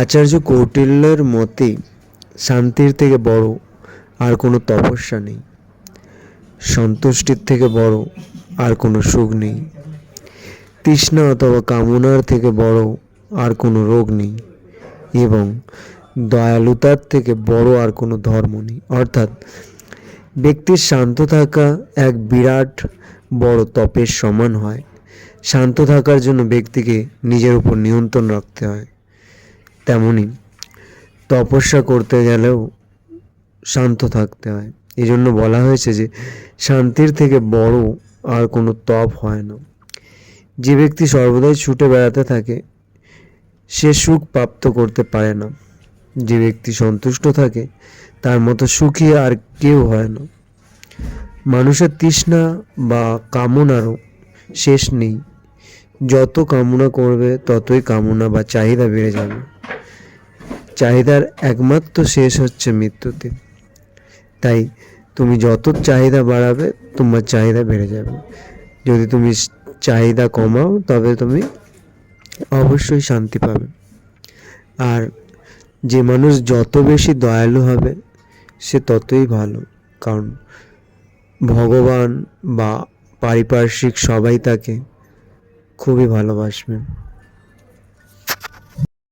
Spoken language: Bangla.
আচার্য কৌটিল্যের মতে, শান্তির থেকে বড় আর কোনো তপস্যা নেই। সন্তুষ্টির থেকে বড় আর কোনো সুখ নেই। তৃষ্ণা অথবা কামনার থেকে বড় আর কোনো রোগ নেই এবং দয়ালুতার থেকে বড় আর কোনো ধর্ম নেই। অর্থাৎ, ব্যক্তির শান্ত থাকা এক বিরাট বড় তপের সমান হয়। শান্ত থাকার জন্য ব্যক্তিকে নিজের উপর নিয়ন্ত্রণ রাখতে হয়। তেমনি তপস্যা করতে গেলেও শান্ত থাকতে হয়। এই জন্য বলা হয়েছে যে, শান্তির থেকে বড় আর কোনো তপ হয় না। যে ব্যক্তি সর্বদাই ছুটে বেড়াতে থাকে, সে সুখ প্রাপ্ত করতে পারে না। যে ব্যক্তি সন্তুষ্ট থাকে, তার মতো সুখী আর কেউ হয় না। মানুষের তৃষ্ণা বা কামনারও শেষ নেই। যত কামনা করবে, ততই কামনা বা চাহিদা বেড়ে যাবে। চাহিদার একমাত্র শেষ হচ্ছে মৃত্যুতে। তাই তুমি যত চাহিদা বাড়াবে, তোমার চাহিদা বেড়ে যাবে। যদি তুমি চাহিদা কমাও, তবে তুমি অবশ্যই শান্তি পাবে। আর যে মানুষ যত বেশি দয়ালু হবে, সে ততই ভালো। কারণ ভগবান বা পারিপার্শ্বিক সবাই তাকে খুবই ভালোবাসবে